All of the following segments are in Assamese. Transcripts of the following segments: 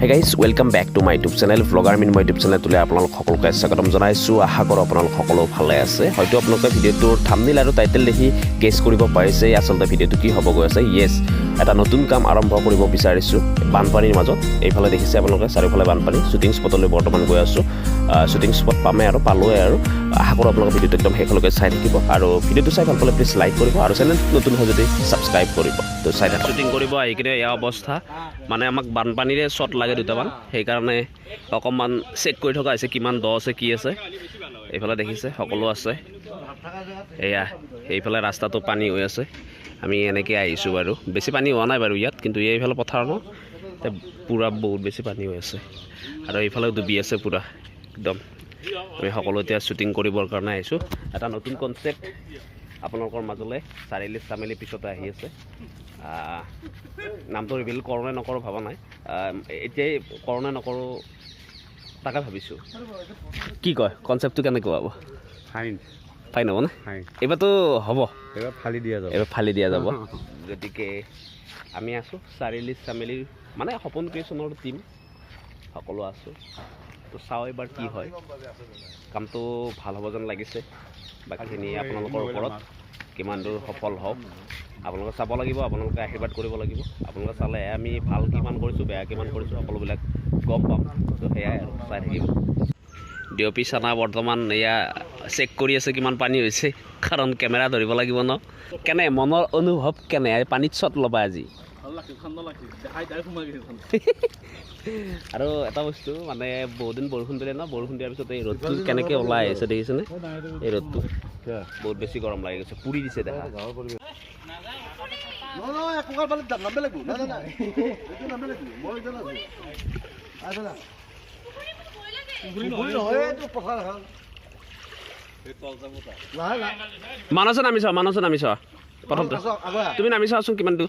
Hey guys welcome back to my YouTube channel vlogger মিন মই ইউটিউব চেনেলটোলৈ আপোনালোক সকলোকে স্বাগতম জনাইছোঁ। আশা কৰোঁ আপোনালোক সকলো ভালে আছে। হয়তো আপোনালোকে ভিডিঅ'টোৰ থামনিল আৰু টাইটেল দেখি গেছ কৰিব পাৰিছে, আচলতে ভিডিঅ'টো কি হ'ব গৈ আছে। য়েছ এটা নতুন কাম আৰম্ভ কৰিব বিচাৰিছোঁ। বানপানীৰ মাজত, এইফালে দেখিছে আপোনালোকে, চাৰিওফালে বানপানী। শ্বুটিং স্পটলৈ বৰ্তমান গৈ আছোঁ। শ্বুটিং স্পট পামেই আৰু, পালোৱে আৰু। আশা কৰোঁ আপোনালোকে ভিডিঅ'টো একদম শেষলৈকে চাই থাকিব। আৰু ভিডিঅ'টো চাই ভাল পালে প্লিজ লাইক কৰিব আৰু চেনেল নতুন হয় যদি ছাবস্ক্ৰাইব কৰিব। তো চাই থাকক। শ্বুটিং কৰিব আহি কিনে এয়া অৱস্থা। মানে আমাক বানপানীৰে শ্বট লাগে দুটামান। সেইকাৰণে অকণমান চেক কৰি থকা হৈছে কিমান দ আছে কি আছে। এইফালে দেখিছে সকলো আছে। এয়া এইফালে ৰাস্তাটো পানী হৈ আছে। আমি এনেকৈ আহিছোঁ বাৰু। বেছি পানী হোৱা নাই বাৰু ইয়াত কিন্তু এইফালে পথাৰ ন? পূৰা বহুত বেছি পানী হৈ আছে। আৰু এইফালেও ডুবি আছে পূৰা। একদম। আমি সকলো এতিয়া শ্বুটিং কৰিবৰ কাৰণে আহিছোঁ। এটা নতুন কনচেপ্ট আপোনালোকৰ মাজলৈ চাৰিআলি চামেলি পিছতে আহি আছে। নামটো ৰিভিল কৰোঁ নে নকৰোঁ ভবা নাই। এতিয়াই কৰোঁ নে নকৰোঁ তাকে ভাবিছোঁ। কি কয় কনচেপ্টটো কেনেকুৱা হ'ব? ফাইন ফাইন হ'ব নে? ফাইন এইবাৰতো হ'ব। এবাৰ ফালি দিয়া যাব। এইবাৰ ফালি দিয়া যাব। গতিকে আমি আছোঁ চাৰিআলি চামেলিৰ মানে সপোন ক্ৰিয়েশ্যনৰ টীম সকলো আছোঁ। তো চাওঁ এইবাৰ কি হয়। কামটো ভাল হ'ব যেন লাগিছে। বাকীখিনি আপোনালোকৰ ওপৰত কিমান দূৰ সফল হওক। আপোনালোকে চাব লাগিব আপোনালোকে আশীৰ্বাদ কৰিব লাগিব। আপোনালোকে চালে আমি ভাল কিমান কৰিছোঁ বেয়া কিমান কৰিছোঁ সকলোবিলাক গম পাম। তো সেয়াই আৰু চাই থাকিব ডিঅ'পি চানা বৰ্তমান এয়া চেক কৰি আছে কিমান পানী হৈছে কাৰণ কেমেৰা ধৰিব লাগিব ন। কেনে মনৰ অনুভৱ কেনে? পানীত শ্বট ল'বা আজি। আৰু এটা বস্তু মানে বহুত দিন বৰষুণ দিলে ন বৰষুণ দিয়াৰ পিছত এই ৰ'দটো কেনেকৈ ওলাই আহিছে দেখিছেনে? এই ৰ'দটো। বহুত বেছি গৰম লাগি গৈছে পুৰি দিছে দেখা। মানসত নামি চোৱা মানসত নামি চোৱা। প্ৰথমতে তুমি নামি চোৱাচোন কিমান দূৰ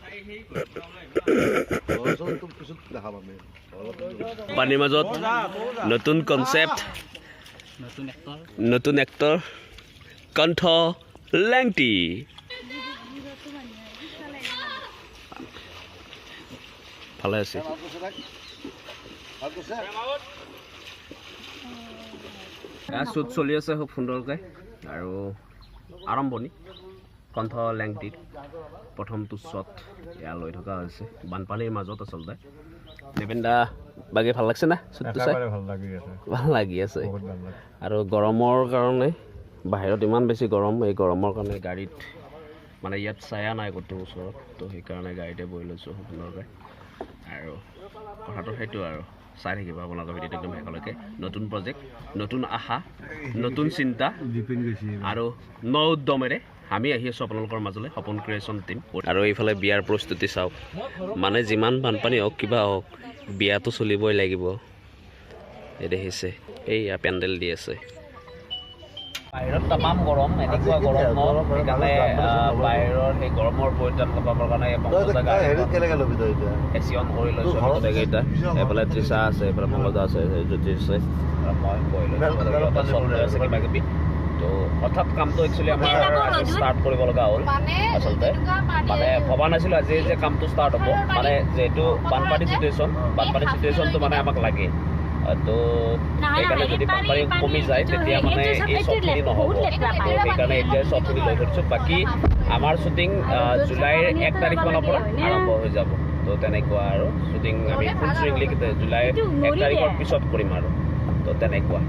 পানীৰ মাজত নতুন কনচেপ্ট নতুন এক্টৰ কণ্ঠ, লেংটি। ভালে আছে। শ্বুট চলি আছে খুব সুন্দৰকৈ আৰু আৰম্ভণি। কণ্ঠ লেংটিৰ প্ৰথমটো শ্বট এয়া লৈ থকা হৈছে। বানপানীৰ মাজত আচলতে। দেৱেন দা বাকী ভাল লাগছে না? শ্বুটটো চাই? ভাল লাগি আছে। আৰু গৰমৰ কাৰণে বাহিৰত ইমান বেছি গৰম এই গৰমৰ কাৰণে গাড়ীত মানে ইয়াত ছায়া নাই ক'তো ওচৰত। তো সেইকাৰণে গাড়ীতে বহি লৈছোঁ সুন্দৰকৈ আৰু কথাটো সেইটো আৰু। চাই থাকিব আপোনালোকৰ ভিডিঅ'টো একদম শেষলৈকে নতুন প্ৰজেক্ট নতুন আশা নতুন চিন্তা আৰু ন উদ্যমেৰে আমি আহি আছোঁ আপোনালোকৰ মাজলৈ সপোন ক্ৰিয়েশ্যন টিম আৰু এইফালে বিয়াৰ প্ৰস্তুতি চাওক মানে যিমান বানপানী হওক কিবা হওক বিয়াটো চলিবই লাগিব। এই দেখিছে এইয়া পেণ্ডেল দি আছে। বাহিৰত তামাম গৰম এনেকুৱা গৰম সেইকাৰণে বাহিৰৰ সেই গৰমৰ পৰিত্ৰাণ পাবৰ কাৰণে এচি অন কৰি লৈছোঁ গোটেইকেইটা এইফালে তৃষা আছে এইফালে মংগলদা আছে জ্যোতি আছে। মই বহি লৈছোঁ। কিবা কিবি। তো হঠাৎ কামটো একচুৱেলি আমাৰ ষ্টাৰ্ট কৰিব লগা হ'ল আচলতে। মানে ভবা নাছিলোঁ আজি যে কামটো ষ্টাৰ্ট হ'ব। মানে যিহেতু বানপানী চিটুৱেশ্যন বানপানী চিটুৱেশ্যনটো মানে আমাক লাগে। তো সেইকাৰণে যদি বানপানী কমি যায় তেতিয়া মানে এই চবখিনি নহ'ব। সেইকাৰণে এতিয়া চবখিনি লৈ থৈছোঁ বাকী আমাৰ শ্বুটিং জুলাইৰ এক তাৰিখমানৰ পৰা আৰম্ভ হৈ যাব। তো তেনেকুৱা আৰু। শ্বুটিং আমি ফুল চুইংলি জুলাই এক তাৰিখৰ পিছত কৰিম আৰু। তো তেনেকুৱা।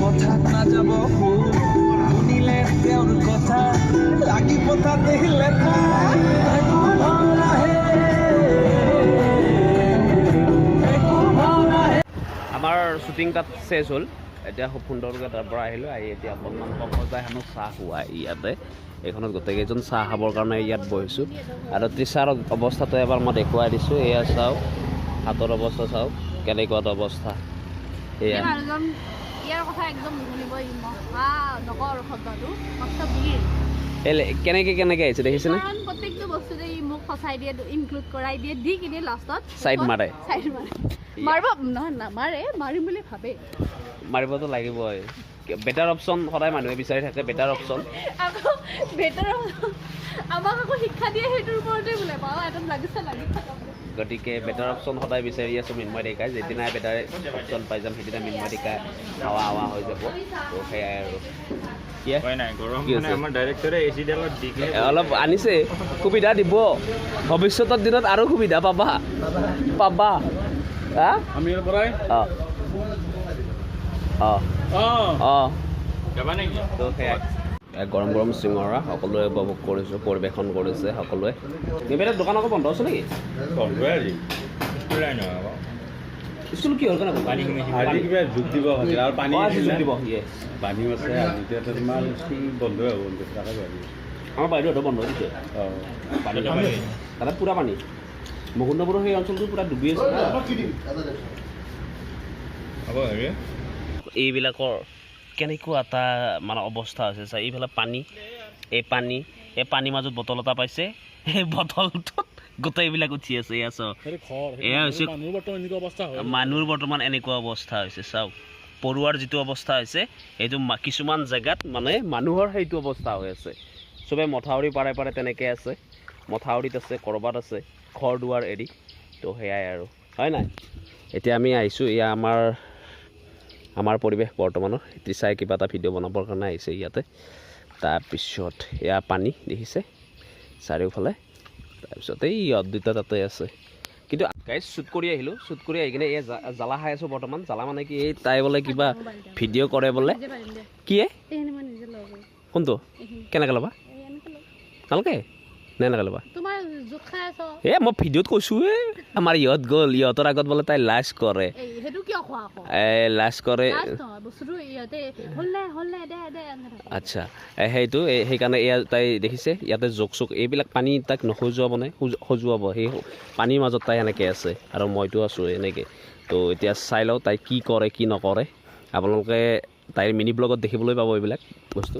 কথাত নাযাব সুৰ শুনিলে তেওঁৰ কথা, লাগি পতা দেখিলে আমাৰ শ্বুটিং তাত চেছ হ'ল। এতিয়া খুব সুন্দৰকৈ তাৰ পৰা আহিলোঁ, আহি এতিয়া অকণমান সময় হেনো চাহ খোৱা ইয়াতে। এইখনত গোটেইকেইজন চাহ খাবৰ কাৰণে ইয়াত বহিছোঁ। আৰু ত্ৰিছাৰ অৱস্থাটো এবাৰ মই দেখুৱাই দিছোঁ। এয়া চাওক, হাতৰ অৱস্থা চাওক, কেনেকুৱা অৱস্থা। এয়া। ইয়াৰ কথা একদম নুশুনিব ই মহা নগৰ শব্দটো মস্ত ভিৰ এই কেনেকৈ কেনেকৈ আহিছে দেখিছেনে কাৰণ প্ৰত্যেকটো বস্তুতে ই মোক ফচাই দিয়ে ইনক্লুড কৰাই দিয়ে দি কিনে লাষ্টত Side মাৰে। চাইড মাৰে মাৰিব নহয় নামাৰে মাৰিম বুলি ভাবে মাৰিবতো লাগিবই বেটাৰ অপশ্যন সদায় মানুহে বিচাৰি থাকে বেটাৰ অপশ্যন আকৌ বেটাৰ আমাক আকৌ শিক্ষা দিয়ে সেইটোৰ ওপৰতে বোলে পাওঁ এটা লাগিছে লাগি থাকা বোলে। গতিকে বেটাৰ অপশ্যন সদায় বিচাৰি আছোঁ মিন্ময় ডেকাই যেদিনাই বেটাৰ অপশ্যন পাই যাম সেইদিনা মিন্ময় ডেকা হাৱা হাৱা হৈ যাব। তো সেয়াই আৰু। অলপ আনিছে সুবিধা দিব। ভৱিষ্যতৰ দিনত আৰু সুবিধা পাবা। পাবা। অঁ। অঁ। অঁ। গৰম গৰম চিঙৰা সকলোৱে উপভোগ কৰিছোঁ পৰিৱেশন কৰিছে সকলোৱে। এইবিলাক দোকান আকৌ বন্ধ আছে নেকি? বন্ধই আজি। খোলাই নহয় আকৌ। স্কুল কি হ'ল কাৰণে পানী আজি কিবা যোগ দিব আৰু পানী যোগ দিব ইয়ে। পানীও আছে আজি এতিয়াতো তোমাৰ স্কুল বন্ধই হ'ব আমাৰ বাইদেউহঁতৰ বন্ধ দিছে। অঁ। পানী? তাতে পূৰা পানী। মুকুন্দপুৰৰ সেই অঞ্চলটো পূৰা ডুবি আছে। এইবিলাকৰ কেনেকুৱা এটা মানে অৱস্থা হৈছে চা এইফালে পানী এই পানী এই পানীৰ মাজত বটল এটা পাইছে এই বটলটোত গোটেইবিলাক উঠি আছে এয়া চাওক। এয়া হৈছে মানুহৰ বৰ্তমান এনেকুৱা অৱস্থা হৈছে। চাওক। পৰুৱাৰ যিটো অৱস্থা হৈছে সেইটো কিছুমান জেগাত মানে মানুহৰ সেইটো অৱস্থা হৈ আছে। চবে মথাউৰি পাৰে পাৰে তেনেকৈ আছে। মথাউৰিত আছে ক'ৰবাত আছে ঘৰ দুৱাৰ এৰি। তো সেয়াই আৰু। হয় নাই? এতিয়া আমি আহিছোঁ এয়া আমাৰ আমাৰ পৰিৱেশ বৰ্তমানৰ এটি চাই কিবা এটা ভিডিঅ' বনাবৰ কাৰণে আহিছে ইয়াতে। তাৰপিছত এয়া পানী দেখিছে চাৰিওফালে। তাৰপিছত এই ইহঁত দুটা তাতে আছে। কিন্তু গাইজ শ্বুট কৰি আহিলোঁ শ্বুট কৰি আহি কিনে এই জ্বালা খাই আছোঁ বৰ্তমান। জ্বালা মানে কি এই তাই বোলে কিবা ভিডিঅ' কৰে বোলে। নিজে পাৰিম দে। কি এ? এইখিনি মই নিজে ল'ব পাৰিম কোনটো? কেনেকৈ ল'বা? নালাগে। নে এনেকৈ ল'বা? এ মই ভিডিঅ'ত কৈছোঁ এ আমাৰ ইহঁত গ'ল ইহঁতৰ আগত বোলে তাই লাজ কৰে। এ লাজ কৰে। আচ্ছা সেইটো সেইকাৰণে এয়া তাই দেখিছে ইয়াতে জোক চোক এইবিলাক পানী তাক নসজুৱাব নাই সজ- সজুৱাব সেই পানীৰ মাজত তাই এনেকৈ আছে আৰু মইতো আছোঁ এনেকৈ। তো এতিয়া চাই লওঁ তাই কি কৰে কি নকৰে। আপোনালোকে তাইৰ মিনি ব্লগত দেখিবলৈ পাব এইবিলাক বস্তু।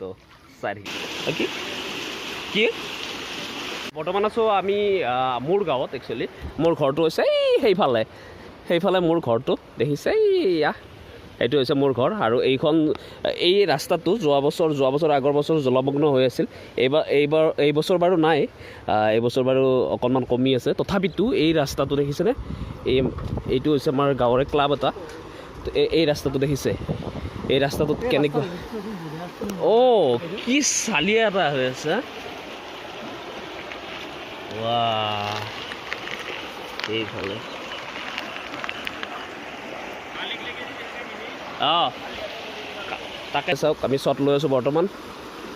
তো চাই থাকিব। কি? বৰ্তমান আছোঁ আমি মোৰ গাঁৱত একচুৱেলি মোৰ ঘৰটো হৈছে এই সেইফালে। সেইফালে মোৰ ঘৰটো দেখিছে? এইয়া এইটো হৈছে মোৰ ঘৰ আৰু এইখন এই ৰাস্তাটো যোৱা বছৰ যোৱা বছৰ আগৰ বছৰ জলমগ্ন হৈ আছিল। এইবাৰ এইবাৰ এই বছৰ বাৰু নাই। আহ, এই বছৰ বাৰু অকণমান কমি আছে। তথাপিতো এই ৰাস্তাটো দেখিছেনে? এই এইটো হৈছে আমাৰ গাঁৱৰে ক্লাব এটা। এই এই ৰাস্তাটো দেখিছে? এই ৰাস্তাটোত কেনেকুৱা? অ' কি চালিয়া এটা হৈ আছে Wow. এই ভালো অঁ তাকে চাওক আমি শ্বট লৈ আছোঁ বৰ্তমান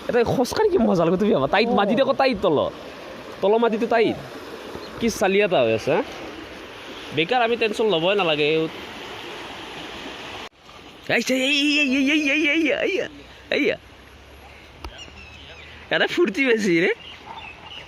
এটা খোজকাঢ়ি কি মজা লাগে তুমি ভাবা তাইত মাটিত আকৌ তাইত তল তলৰ মাটিটো তাইত কি চালি এটা হৈ আছে বেকাৰ আমি টেনশ্যন ল'বই নালাগে এইয়া এটা ফূৰ্তি বেছি ৰে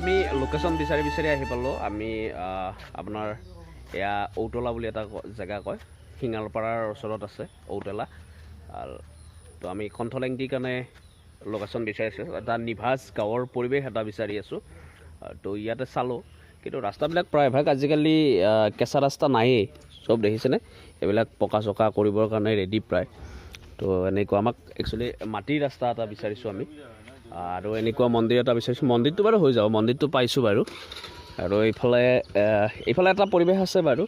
আমি লোকেশ্যন বিচাৰি বিচাৰি আহি পালোঁ। আমি আপোনাৰ এয়া ঔতলা বুলি এটা জেগা কয়। শিঙালপাৰাৰ ওচৰত আছে ঔটেলা। তো আমি কণ্ঠলেংটিৰ কাৰণে লোকেশ্যন বিচাৰিছোঁ এটা নিভাজ গাঁৱৰ পৰিৱেশ এটা বিচাৰি আছোঁ। তো ইয়াতে চালোঁ। কিন্তু ৰাস্তাবিলাক প্ৰায়ভাগ আজিকালি কেঁচা ৰাস্তা নায়েই। চব দেখিছেনে? এইবিলাক পকা চকা কৰিবৰ কাৰণে ৰেডি প্ৰায়। তো এনেকুৱা আমাক একচুৱেলি মাটিৰ ৰাস্তা এটা বিচাৰিছোঁ আমি। আৰু এনেকুৱা মন্দিৰ এটা বিচাৰিছোঁ। মন্দিৰটো বাৰু হৈ যাব, মন্দিৰটো পাইছোঁ বাৰু। আৰু এইফালে এইফালে এটা পৰিৱেশ আছে বাৰু,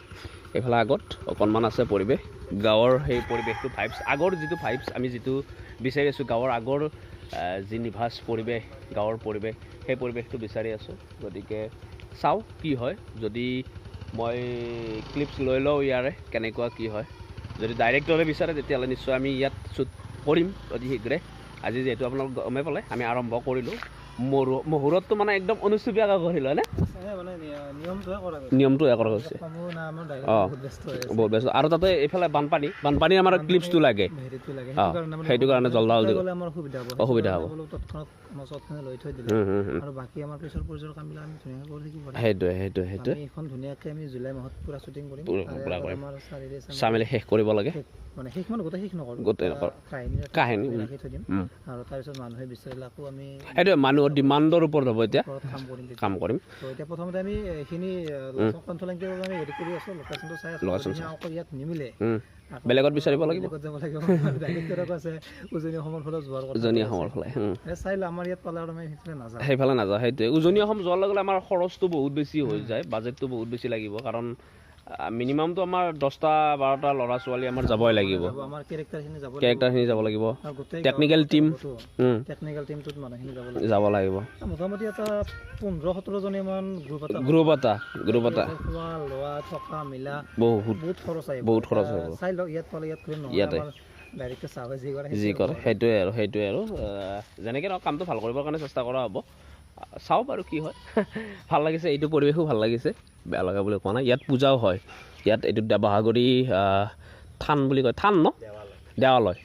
এইফালে আগত অকণমান আছে পৰিৱেশ। গাঁৱৰ সেই পৰিৱেশটো ভাইবছ আগৰ যিটো ভাইবছ আমি যিটো বিচাৰি আছোঁ, গাঁৱৰ আগৰ যি নিভাজ পৰিৱেশ, গাঁৱৰ পৰিৱেশ, সেই পৰিৱেশটো বিচাৰি আছোঁ। গতিকে চাওঁ কি হয়, যদি মই ক্লিপছ লৈ লওঁ ইয়াৰে, কেনেকুৱা কি হয়। যদি ডাইৰেক্ট হ'লে বিচাৰে, তেতিয়াহ'লে নিশ্চয় আমি ইয়াত শ্বুট কৰিম অতি শীঘ্ৰে। আজি যিহেতু আপোনালোক গমে পালে আমি আৰম্ভ কৰিলোঁ। মুহূৰ্তটো মানে একদম অনুষ্ঠীয়াকৈ কৰিলোঁ হয়নে? এই মানে নি- নিয়মটোহে কৰা কৰা হৈছে অঁ। বহুত ব্যস্ত। আৰু তাতে এইফালে বানপানী বানপানী আমাৰ ক্লিপছটো লাগে। অঁ, সেইটো কাৰণে জলদা জলদি অসুবিধা হ'ব। কৰি সেইটোৱে সেইটোৱে সেইটোৱে। চাই মেলি শেষ কৰিব লাগে। গোটেই। কাহিনী মানুহে সেইটোৱে মানুহৰ ডিমাণ্ডৰ ওপৰত হ'ব এতিয়া। কাম কৰিম প্ৰথমতে আমি এইখিনি বেলেগত বিচাৰিব লাগিব। উজনি অসমৰ ফালে সেইফালে নাযাওঁ। সেইটোৱে। উজনি অসম যোৱাৰ লগে লগে আমাৰ খৰচটো বহুত বেছি হৈ যায় বাজেটটো বহুত বেছি লাগিব। কাৰণ মিনিমামটো আমাৰ দহটা বাৰটা ল'ৰা ছোৱালী আমাৰ যাবই লাগিব। কেৰেক্টাৰখিনি যাব লাগিব। টেকনিকেল টিম টেকনিকেল টিমটোত মানুহখিনি যাব লাগিব। মোটামুটি এটা পোন্ধৰ সোতৰজনীমান গ্ৰুপ এটা গ্ৰুপ এটা গ্ৰুপ এটা। খোৱা লোৱা থকা মিলা বহুত বহুত খৰচ আহিব। বহুত খৰচ আহিব। চাই লওক ইয়াত পালে ইয়াত কৰিম ইয়াতে। চাহ যি কৰে সেইটোৱে আৰু সেইটোৱে আৰু। যেনেকৈ নহওক কামটো ভাল কৰিবৰ কাৰণে চেষ্টা কৰা হ'ব। চাওঁ বাৰু কি হয়। ভালো লাগিছে, এইটো পৰিৱেশো ভালো লাগিছে। বেয়া লগা বুলি কোৱা নাই। ইয়াত পূজাও হয়। ইয়াত এইটো দেৱাহাগৰি থান বুলি কয়। থান ন? দেৱালয়।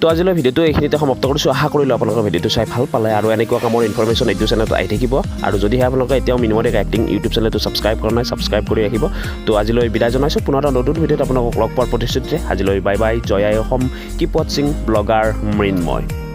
তো আজিলৈ ভিডিঅ'টো এইখিনিতে সমাপ্ত কৰিছোঁ। আশা কৰিলোঁ আপোনালোকৰ ভিডিঅ'টো চাই ভালো পালে। আৰু এনেকুৱা কামৰ ইনফৰমেশ্যন এইটো চেনেলত আহি থাকিব। আৰু যদিহে আপোনালোকে এতিয়াও মিনিমতে এক্টিং ইউটিউব চেনেলটো ছাবস্ক্ৰাইব কৰা নাই ছাবস্ক্ৰাইব কৰি ৰাখিব। তো আজিলৈ বিদায় জনাইছোঁ। পুনৰ নতুন ভিডিঅ'ত আপোনালোকক লগ পোৱাৰ প্ৰতিশ্ৰুতিৰে আজিলৈ বাই বাই জয় আই অসম। কিপ ৱাটছিং ব্লগাৰ মৃন্ময়।